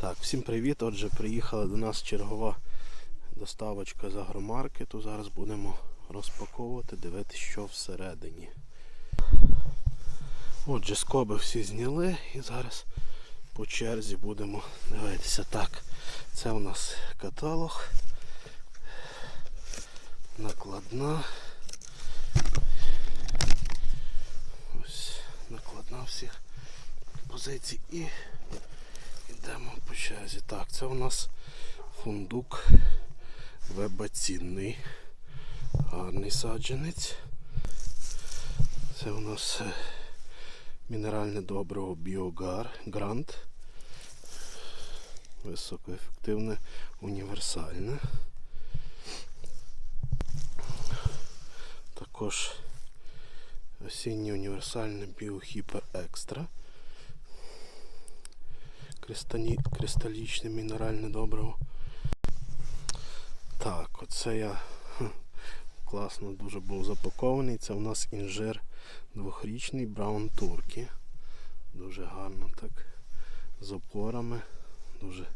Так, всім привіт. Отже, приїхала до нас чергова доставочка з агромаркету. Зараз будемо розпаковувати, дивитися, що всередині. Отже, скоби всі зняли і зараз по черзі будемо дивитися. Так, це у нас каталог. Накладна. Ось накладна всіх позицій і Йдемо по черзі. Так, це у нас фундук вебацінний. Гарний саджанець. Це у нас е, мінеральне добриво Біогар Грант. Високоефективне, універсальне. Також осіннє універсальне біохіпер екстра. Кристалічне мінеральне добриво. Так, оце я класно дуже був запакований. Це у нас інжир двохрічний Браун Туркі. Дуже гарно так. З опорами. Дуже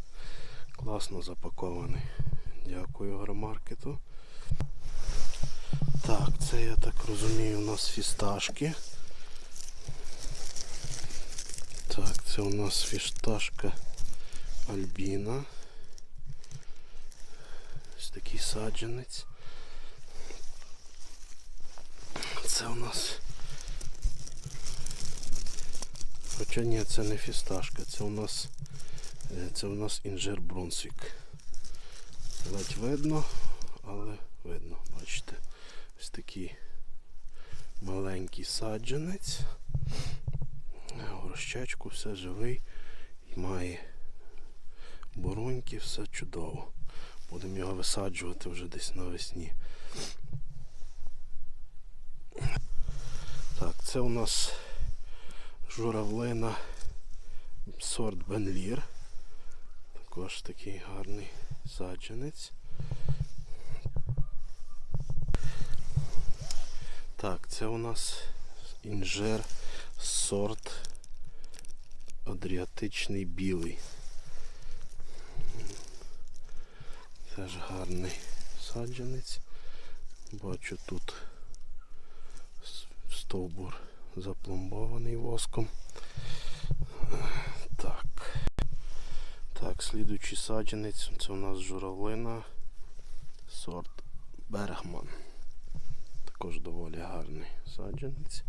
класно запакований. Дякую агромаркету. Так, це я так розумію у нас фісташки. Так, це у нас фішташка Альбіна. Ось такий саджанець. Це у нас. Хоча ні, це не фісташка, це у нас е, це у нас інжир Брунсвік. Ледь видно, але видно, бачите, ось такий маленький саджанець горщечку, все живий і має буруньки, все чудово. Будемо його висаджувати вже десь навесні. Так, це у нас журавлина сорт Бенлір. Також такий гарний саджанець. Так, це у нас інжир сорт Адріатичний білий. Теж гарний саджанець. Бачу тут стовбур запломбований воском. Так. Так, слідуючий саджанець, це у нас журавлина сорт Бергман. Також доволі гарний саджанець.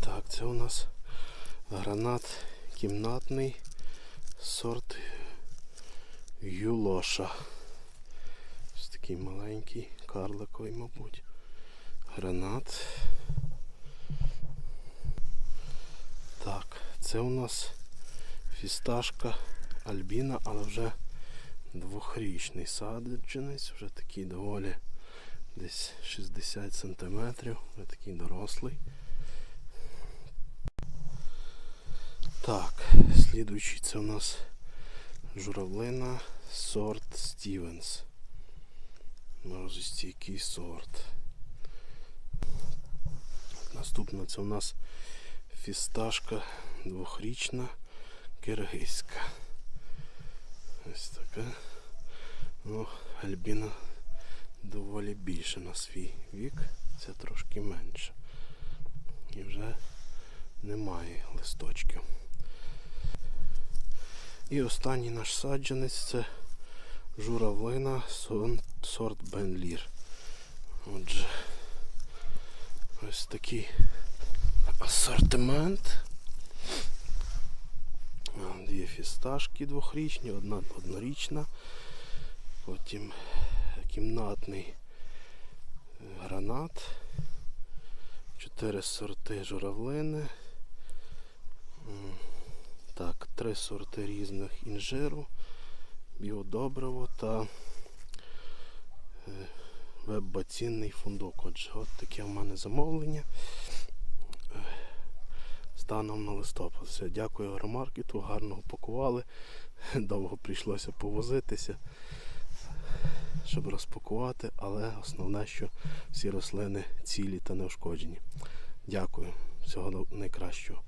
Так, це у нас гранат кімнатний сорт Юлоша. Ось такий маленький, карликовий, мабуть. Гранат. Так, це у нас фісташка Альбіна, але вже двохрічний саджанець, вже такий доволі десь 60 см, вже такий дорослий. Так, слідуючий це у нас журавлина сорт Стівенс. Морозостійкий сорт. Наступна це у нас фісташка двохрічна киргизька. Ось така. Ну, Альбіна доволі більше на свій вік, це трошки менше. І вже немає листочків. І останній наш саджанець це журавлина сорт Бенлір. Отже, ось такий асортимент. Дві фісташки двохрічні, одна однорічна. Потім кімнатний гранат. Чотири сорти журавлини. Так, три сорти різних інжиру, біодобриво та е, веб-бацінний фундук. Отже, от таке в мене замовлення. Е, Станом на листопад. Все, дякую агромаркету, гарно упакували. Довго прийшлося повозитися, щоб розпакувати, але основне, що всі рослини цілі та неушкоджені. Дякую. Всього найкращого.